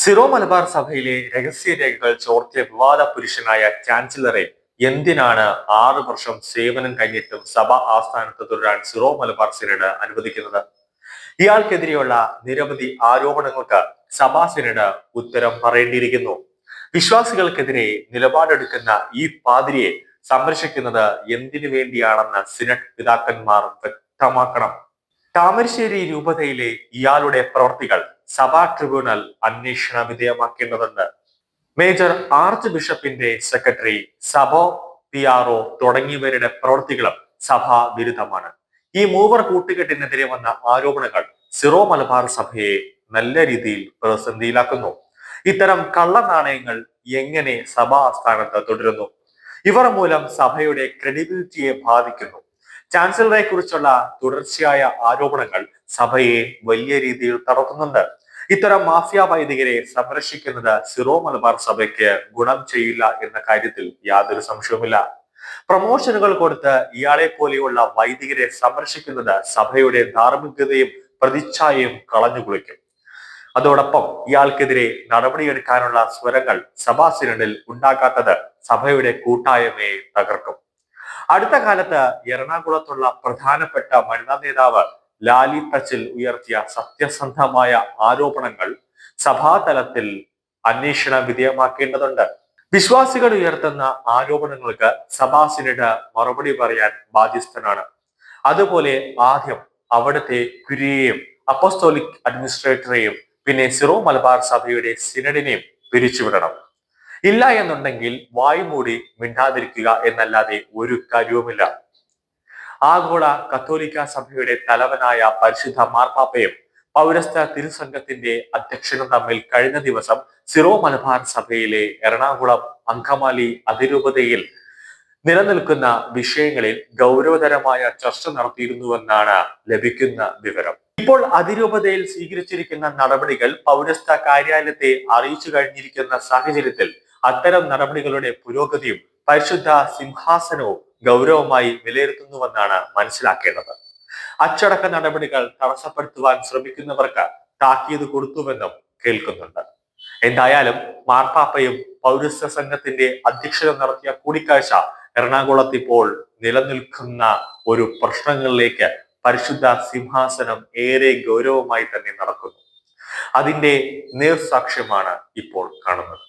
Syro Malabar സഭയിലെ രഹസ്യ രേഖകൾ ചോർത്തിയ വിവാദ പുരുഷനായ ചാൻസലറെ എന്തിനാണ് ആറു വർഷം സേവനം കഴിഞ്ഞിട്ടും സഭ ആസ്ഥാനത്ത് തുടരാൻ സിറോ മലബാർ സിനഡ് അനുവദിക്കുന്നത്? ഇയാൾക്കെതിരെയുള്ള നിരവധി ആരോപണങ്ങൾക്ക് സഭാ സിനഡ് ഉത്തരം പറയേണ്ടിയിരിക്കുന്നു. വിശ്വാസികൾക്കെതിരെ നിലപാടെടുക്കുന്ന ഈ പാതിരിയെ സംരക്ഷിക്കുന്നത് എന്തിനു വേണ്ടിയാണെന്ന് സിനഡ് പിതാക്കന്മാർ വ്യക്തമാക്കണം. താമരശ്ശേരി രൂപതയിലെ ഇയാളുടെ പ്രവർത്തികൾ സഭാ ട്രിബ്യൂണൽ അന്വേഷണ വിധേയമാക്കേണ്ടതുണ്ട്. മേജർ ആർച്ച് ബിഷപ്പിന്റെ സെക്രട്ടറി സബോ ആർഒ തുടങ്ങിയവരുടെ പ്രവൃത്തികളും സഭാ വിരുദ്ധമാണ്. ഈ മൂവർ കൂട്ടുകെട്ടിനെതിരെ വന്ന ആരോപണങ്ങൾ സിറോ മലബാർ സഭയെ നല്ല രീതിയിൽ പ്രതിസന്ധിയിലാക്കുന്നു. ഇത്തരം കള്ളനാണയങ്ങൾ എങ്ങനെ സഭാ ആസ്ഥാനത്ത് തുടരുന്നു? ഇവർ മൂലം സഭയുടെ ക്രെഡിബിലിറ്റിയെ ബാധിക്കുന്നു. ചാൻസലറെ കുറിച്ചുള്ള തുടർച്ചയായ ആരോപണങ്ങൾ സഭയെ വലിയ രീതിയിൽ തടർത്തുന്നുണ്ട് ഇത്തരം മാഫിയ വൈദികരെ സംരക്ഷിക്കുന്നത് സിറോ മലബാർ സഭയ്ക്ക് ഗുണം ചെയ്യില്ല എന്ന കാര്യത്തിൽ യാതൊരു സംശയവുമില്ല. പ്രമോഷനുകൾ കൊടുത്ത് ഇയാളെ പോലെയുള്ള വൈദികരെ സംരക്ഷിക്കുന്നത് സഭയുടെ ധാർമ്മികതയും പ്രതിച്ഛായയും കളഞ്ഞു കുളിക്കും. അതോടൊപ്പം ഇയാൾക്കെതിരെ നടപടിയെടുക്കാനുള്ള സ്വരങ്ങൾ സഭാ സിനഡിൽ ഉണ്ടാക്കാത്തത് സഭയുടെ കൂട്ടായ്മയെ തകർക്കും. അടുത്ത കാലത്ത് എറണാകുളത്തുള്ള പ്രധാനപ്പെട്ട വനിതാ നേതാവ് ലാലി ടച്ചിൽ ഉയർത്തിയ സത്യസന്ധമായ ആരോപണങ്ങൾ സഭാതലത്തിൽ അന്വേഷണ വിധേയമാക്കേണ്ടതുണ്ട്. വിശ്വാസികൾ ഉയർത്തുന്ന ആരോപണങ്ങൾക്ക് സഭാ സിനഡ് മറുപടി പറയാൻ ബാധ്യസ്ഥനാണ്. അതുപോലെ ആദ്യം അവിടുത്തെ കുരിയെയും അപ്പോസ്തോലിക് അഡ്മിനിസ്ട്രേറ്ററെയും പിന്നെ സിറോ മലബാർ സഭയുടെ സിനഡിനെയും പിരിച്ചുവിടണം. ഇല്ല എന്നുണ്ടെങ്കിൽ വായ്മൂടി മിണ്ടാതിരിക്കുക എന്നല്ലാതെ ഒരു കാര്യവുമില്ല. ആഗോള കത്തോലിക്ക സഭയുടെ തലവനായ പരിശുദ്ധ മാർപ്പാപ്പയും പൗരസ്ത തിരുസംഘത്തിന്റെ അധ്യക്ഷനും തമ്മിൽ കഴിഞ്ഞ ദിവസം സിറോ മലബാർ സഭയിലെ എറണാകുളം അങ്കമാലി അതിരൂപതയിൽ നിലനിൽക്കുന്ന വിഷയങ്ങളിൽ ഗൗരവതരമായ ചർച്ച നടത്തിയിരുന്നുവെന്നാണ് ലഭിക്കുന്ന വിവരം. ഇപ്പോൾ അതിരൂപതയിൽ സ്വീകരിച്ചിരിക്കുന്ന നടപടികൾ പൗരസ്ത കാര്യാലയത്തെ അറിയിച്ചു കഴിഞ്ഞിരിക്കുന്ന സാഹചര്യത്തിൽ അത്തരം നടപടികളുടെ പുരോഗതിയും പരിശുദ്ധ സിംഹാസനവും ഗൗരവമായി വിലയിരുത്തുന്നുവെന്നാണ് മനസ്സിലാക്കേണ്ടത്. അച്ചടക്ക നടപടികൾ തടസ്സപ്പെടുത്തുവാൻ ശ്രമിക്കുന്നവർക്ക് താക്കീത് കൊടുത്തുവെന്നും കേൾക്കുന്നുണ്ട്. എന്തായാലും മാർപ്പാപ്പയും പൗരസ്ത്യ സംഘത്തിന്റെ അധ്യക്ഷത നടത്തിയ കൂടിക്കാഴ്ച എറണാകുളത്ത് ഇപ്പോൾ നിലനിൽക്കുന്ന ഒരു പ്രശ്നങ്ങളിലേക്ക് പരിശുദ്ധ സിംഹാസനം ഏറെ ഗൗരവമായി തന്നെ നടക്കുന്നു. അതിന്റെ നേർസാക്ഷ്യമാണ് ഇപ്പോൾ കാണുന്നത്.